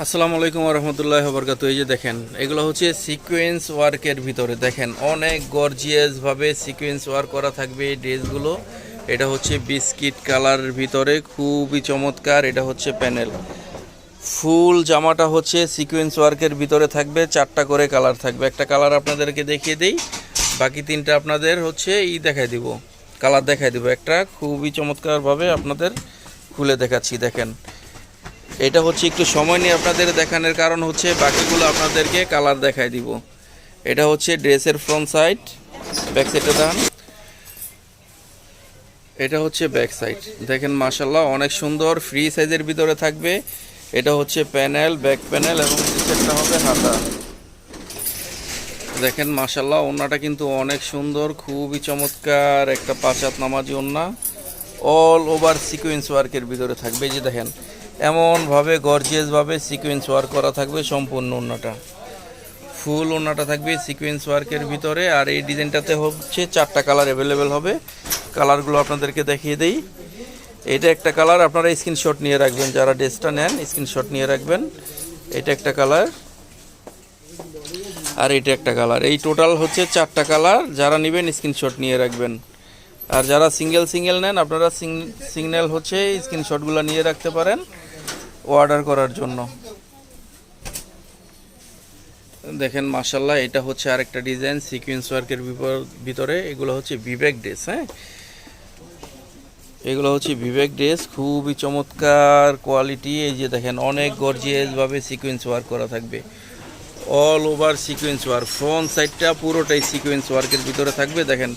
আসসালামু আলাইকুম রহমতুল্লাহ বরকাত এই যে দেখেন, এগুলো হচ্ছে সিকোয়েন্স ওয়ার্কের ভিতরে। দেখেন, অনেক গর্জিয়াসভাবে সিকোয়েন্স ওয়ার্ক করা থাকবে এই ড্রেসগুলো। এটা হচ্ছে বিস্কিট কালারের ভিতরে, খুবই চমৎকার। এটা হচ্ছে প্যানেল। ফুল জামাটা হচ্ছে সিকোয়েন্স ওয়ার্কের ভিতরে থাকবে, চারটা করে কালার থাকবে। একটা কালার আপনাদেরকে দেখিয়ে দিই। বাকি তিনটা আপনাদের হচ্ছে ই দেখাই দিব। কালার দেখাই দিব। একটা খুবই চমৎকারভাবে আপনাদের খুলে দেখাচ্ছি, দেখেন। এটা হচ্ছে একটু সময় নিয়ে আপনাদের দেখানোর কারণ হচ্ছে বাকিগুলো আপনাদেরকে কালার দেখাই দিব। এটা হচ্ছে ড্রেসের ফ্রন্ট সাইড ব্যাক সাইডটা দেখান। এটা হচ্ছে ব্যাক সাইড দেখেন মাশাল্লাহ অনেক সুন্দর ফ্রি সাইজের ভিতরে থাকবে। এটা হচ্ছে প্যানেল ব্যাক প্যানেল এবং নিচেরটা হবে হাতা। দেখেন মাশাল্লাহ ওন্নাটা কিন্তু অনেক সুন্দর, খুবই চমৎকার একটা পাঁচ হাত নামাজি ওন্না। অল ওভার সিকোয়েন্স ওয়ার্কের ভিতরে থাকবে। যে দেখেন এমনভাবে গর্জিয়াসভাবে সিকোয়েন্স ওয়ার্ক করা থাকবে সম্পূর্ণ ওনাটা ফুল ওন্নাটা থাকবে সিকোয়েন্স ওয়ার্কের ভিতরে আর এই ডিজাইনটাতে হচ্ছে চারটা কালার অ্যাভেলেবেল হবে। কালারগুলো আপনাদেরকে দেখিয়ে দেই। এটা একটা কালার আপনারা স্ক্রিনশট নিয়ে রাখবেন, যারা ড্রেসটা নেন স্ক্রিনশট নিয়ে রাখবেন। এটা একটা কালার আর এটা একটা কালার এই টোটাল হচ্ছে চারটা কালার যারা নেবেন স্ক্রিনশট নিয়ে রাখবেন। আর যারা সিঙ্গেল সিঙ্গেল নেন, আপনারা সিগন্যাল হচ্ছে স্ক্রিনশটগুলো নিয়ে রাখতে পারেন। অর্ডার করার জন্য। দেখেন মাসাল্লাহ এটা হচ্ছে আরেকটা ডিজাইন সিকুয়েন্স ওয়ার্কের ভিতরে। এগুলো হচ্ছে বিবেক ড্রেস হ্যাঁ? এগুলো হচ্ছে বিবেক ড্রেস খুবই চমৎকার কোয়ালিটি এই যে দেখেন, অনেক গর্জিয়াসভাবে সিকুয়েন্স ওয়ার্ক করা থাকবে। All over sequence work front সাইডটা পুরোটাই সিকুয়েন্স ওয়ার্কের ভিতরে থাকবে। দেখেন,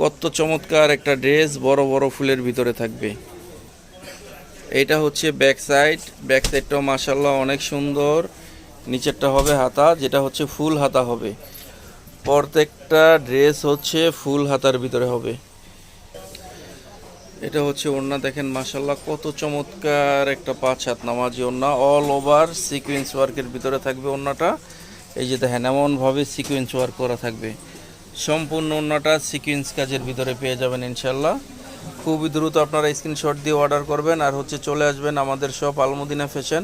কত চমৎকার একটা ড্রেস বড় বড় ফুলের ভিতরে থাকবে। এইটা হচ্ছে ব্যাক সাইড ব্যাক সাইডটাও মাসাল্লাহ অনেক সুন্দর। নিচেরটা হবে হাতা, যেটা হচ্ছে ফুল হাতা হবে। প্রত্যেকটা ড্রেস হচ্ছে ফুল হাতার ভিতরে হবে। এটা হচ্ছে ওড়না, দেখেন মাসাল্লাহ কত চমৎকার একটা পাঁচ হাত নামাজি ওড়না। অল ওভার সিকুয়েন্স ওয়ার্কের ভিতরে থাকবে ওড়নাটা। এই যে দেখেন, এমনভাবে সিকুয়েন্স ওয়ার্ক করা থাকবে। সম্পূর্ণ ওড়নাটা সিকুয়েন্স কাজের ভিতরে পেয়ে যাবেন ইনশাল্লাহ খুবই দ্রুত আপনারা স্ক্রিনশট দিয়ে অর্ডার করবেন আর হচ্ছে চলে আসবেন আমাদের শপ আলমদিনা ফ্যাশন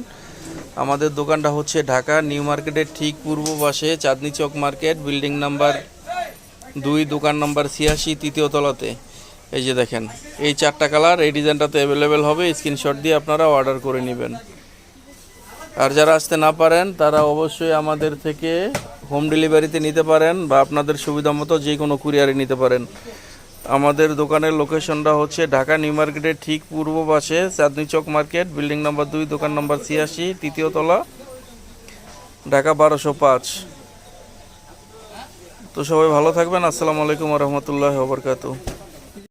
আমাদের দোকানটা হচ্ছে ঢাকা নিউ মার্কেটের ঠিক পূর্ব পাশে Chandni Chowk market building number দুই, দোকান নাম্বার ছিয়াশি, তৃতীয় তলাতে। এই যে দেখেন, এই চারটা কালার এই ডিজাইনটাতে অ্যাভেলেবেল হবে স্ক্রিনশট দিয়ে আপনারা অর্ডার করে নেবেন। আর যারা আসতে না পারেন, তারা অবশ্যই আমাদের থেকে হোম ডেলিভারিতে নিতে পারেন বা আপনাদের সুবিধা মতো যে কোনো কুরিয়ারে নিতে পারেন। আমাদের দোকানের লোকেশনটা হচ্ছে ঢাকা নিউ মার্কেটের ঠিক পূর্ব পাশে Chandni Chowk market, building number দুই, দোকান নাম্বার ছিয়াশি, তৃতীয় তলা, ঢাকা বারোশো পাঁচ। তো সবাই ভালো থাকবেন। আসসালামু আলাইকুম রহমতুল্লাহ বরকাতু